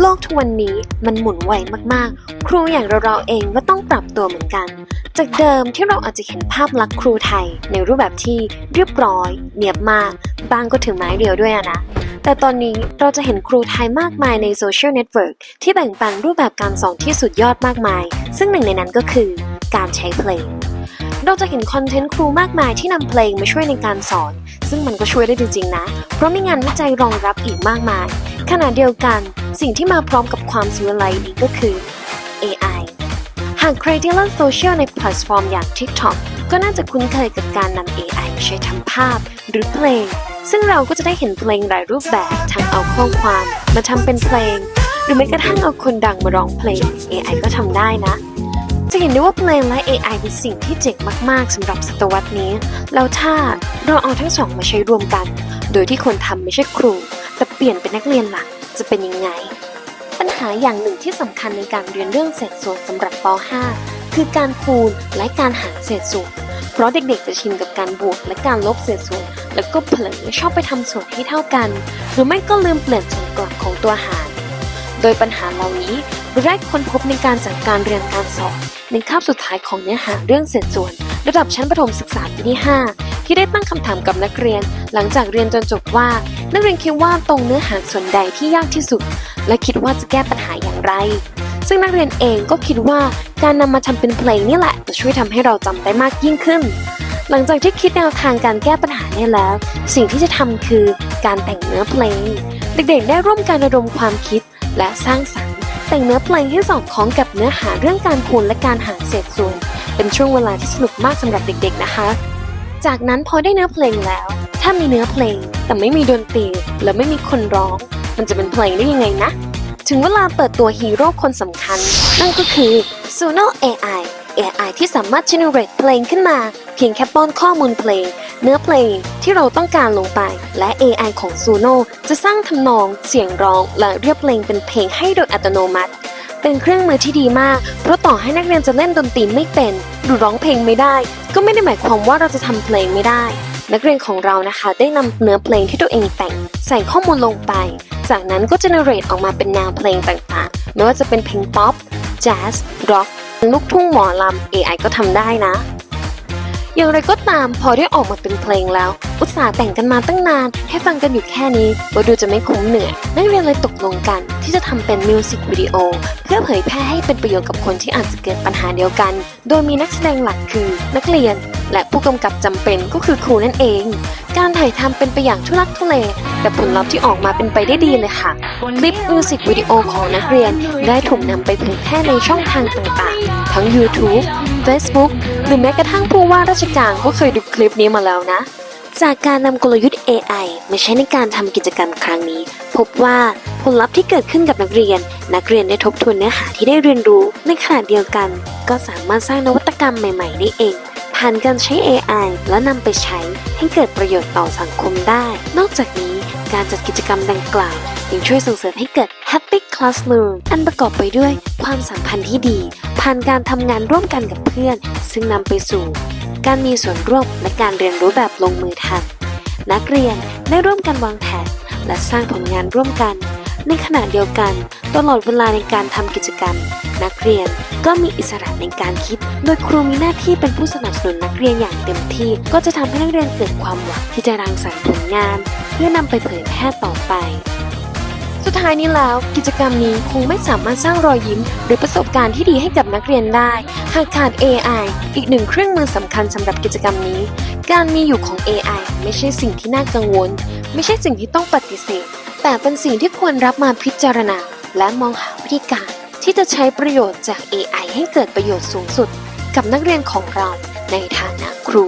โลกทุกวันนี้มันหมุนไวมากๆ ครูอย่างเราๆเองก็ต้องปรับตัวเหมือนกัน จากเดิมที่เราอาจจะเห็นภาพลักษณ์ครูไทย ในรูปแบบที่เรียบร้อย เนียบมาก บางก็ถือไม้เดียวด้วยนะ แต่ตอนนี้เราจะเห็นครูไทยมากมายในโซเชียลเน็ตเวิร์กที่แบ่งปันรูปแบบการสอนที่สุดยอดมากมาย ซึ่งหนึ่งในนั้นก็คือการใช้เพลงเราจะเห็นคอนเทนต์ครูมากมายที่นำเพลงมาช่วยในการสอน ซึ่งมันก็ช่วยได้จริงๆนะ เพราะมีงานวิจัยรองรับอีกมากมาย ขณะเดียวกัน สิ่งที่มาพร้อมกับความสุวิไลนี้ก็คือ AI หากใครที่เล่นโซเชียลในแพลตฟอร์มอย่าง TikTok ก็น่าจะคุ้นเคยกับการนำ AI มาใช้ทำภาพหรือเพลง ซึ่งเราก็จะได้เห็นเพลงหลายรูปแบบทั้งเอาข้อความมาทำเป็นเพลง หรือแม้กระทั่งเอาคนดังมาร้องเพลง AI ก็ทำได้นะ จะเห็นได้ว่าเพลงและ AI เป็นสิ่งที่เจ๋งมากๆสำหรับศตวรรษนี้ แล้วถ้าเราเอาทั้งสองมาใช้รวมกัน โดยที่คนทำไม่ใช่ครู ลี่ยนเป็นนักเรียนหลักจะเป็นยังไง ปัญหาอย่างหนึ่งที่สำคัญในการเรียนเรื่องเศษส่วนสำหรับป .5 คือการคูณและการหารเศษส่วน เพราะเด็กๆจะชินกับการบวกและการลบเศษส่วน แล้วก็เผลอชอบไปทำส่วนให้เท่ากัน หรือไม่ก็ลืมเปลี่ยนส่วนกลางของตัวหาร โดยปัญหาเหล่านี้เราได้ค้นพบในการจัดการเรียนการสอนในคาบสุดท้ายของเนื้อหาเรื่องเศษส่วน ระดับชั้นประถมศึกษาปีที่ 5 ที่ได้ตั้งคำถามกับนักเรียน หลังจากเรียนจนจบว่า นักเรียนคิดว่าตรงเนื้อหาส่วนใดที่ยากที่สุด และคิดว่าจะแก้ปัญหาอย่างไร ซึ่งนักเรียนเองก็คิดว่าการนำมาทำเป็นเพลงนี่แหละจะช่วยทำให้เราจำได้มากยิ่งขึ้น หลังจากที่คิดแนวทางการแก้ปัญหาเนี่ยแล้ว สิ่งที่จะทำคือการแต่งเนื้อเพลง เด็กๆ ได้ร่วมกันระดมความคิดและสร้างสรรค์แต่งเนื้อเพลงให้สอดคล้องกับเนื้อหาเรื่องการคูณและการหารเศษส่วน เป็นช่วงเวลาที่สนุกมากสำหรับเด็กๆนะคะ จากนั้นพอได้เนื้อเพลงแล้ว ถ้ามีเนื้อเพลงแต่ไม่มีดนตรีและไม่มีคนร้อง มันจะเป็นเพลงได้ยังไงนะ ถึงเวลาเปิดตัวฮีโร่คนสำคัญ นั่นก็คือ Suno AI AI ที่สามารถ generate เพลงขึ้นมา เพียงแค่ป้อนข้อมูลเพลง เนื้อเพลงที่เราต้องการลงไป และ AI ของ Suno จะสร้างทำนอง เสียงร้อง และเรียบเพลงเป็นเพลงให้โดยอัตโนมัติ เป็นเครื่องมือที่ดีมาก เพราะต่อให้นักเรียนจะเล่นดนตรีไม่เป็น หรือร้องเพลงไม่ได้ ก็ไม่ได้หมายความว่าเราจะทำเพลงไม่ได้ นักเรียนของเรานะคะ ได้นำเนื้อเพลงที่ตัวเองแต่ง ใส่ข้อมูลลงไป จากนั้นก็จะเนเรตออกมาเป็นแนวเพลงต่างๆ ไม่ว่าจะเป็นเพลงป๊อปแจ๊สร็อกลูกทุ่งหมอลำ AI ก็ทำได้นะ อย่างไรก็ตามพอได้ออกมาเป็นเพลงแล้ว อุตส่าห์แต่งกันมาตั้งนาน ให้ฟังกันอยู่แค่นี้ว่าดูจะไม่คุ้มเหนื่อยนักเรียนเลยตกลงกัน ที่จะทำเป็นมิวสิกวิดีโอเพื่อเผยแพร่ให้เป็นประโยชน์กับคนที่อาจจะเกิดปัญหาเดียวกัน โดยมีนักแสดงหลักคือนักเรียน และผู้กำกับจำเป็นก็คือครูนั่นเอง การถ่ายทำเป็นไปอย่างทุลักทุเล แต่ผลลัพธ์ที่ออกมาเป็นไปได้ดีเลยค่ะ คลิปมิวสิกวิดีโอของนักเรียนได้ถูกนำไปเผยแพร่ในช่องทางต่างๆ ทั้ง YouTube Facebook หรือแม้กระทั่งผู้ว่าราชการก็เคยดูคลิปนี้มาแล้วนะ จากการนำกลยุทธ์ AI มาใช้ในการทำกิจกรรมครั้งนี้ พบว่าผลลัพธ์ที่เกิดขึ้นกับนักเรียน นักเรียนได้ทบทวนเนื้อหาที่ได้เรียนรู้ ในขณะเดียวกัน ก็สามารถสร้างนวัตกรรมใหม่ ๆ ได้เอง ผ่านการใช้ AI และนำไปใช้ให้เกิดประโยชน์ต่อสังคมได้ นอกจากนี้การจัดกิจกรรมดังกล่าวยังช่วยส่งเสริมให้เกิด Happy Classroom อันประกอบไปด้วยความสัมพันธ์ที่ดี ผ่านการทำงานร่วมกันกับเพื่อน ซึ่งนำไปสู่ การมีส่วนร่วมและการเรียนรู้แบบลงมือทำนักเรียนได้ร่วมกันวางแผน และสร้างผลงานร่วมกัน ในขณะเดียวกัน ตลอดเวลาในการทำกิจกรรม นักเรียนก็มีอิสระในการคิด โดยครูมีหน้าที่เป็นผู้สนับสนุนนักเรียนอย่างเต็มที่ ก็จะทำให้นักเรียนเกิดความหวังที่จะรังสรรค์ผลงาน เพื่อนำไปเผยแพร่ต่อไป สุดท้ายนี้แล้วกิจกรรมนี้คงไม่สามารถสร้างรอยยิ้ม หรือประสบการณ์ที่ดีให้กับนักเรียนได้ หากขาด AI อีกหนึ่งเครื่องมือสำคัญสำหรับกิจกรรมนี้ การมีอยู่ของ AI ไม่ใช่สิ่งที่น่ากังวล ไม่ใช่สิ่งที่ต้องปฏิเสธ แต่เป็นสิ่งที่ควรรับมาพิจารณา และมองหาวิธีการที่จะใช้ประโยชน์จาก AI ให้เกิดประโยชน์สูงสุด กับนักเรียนของเราในฐานะครู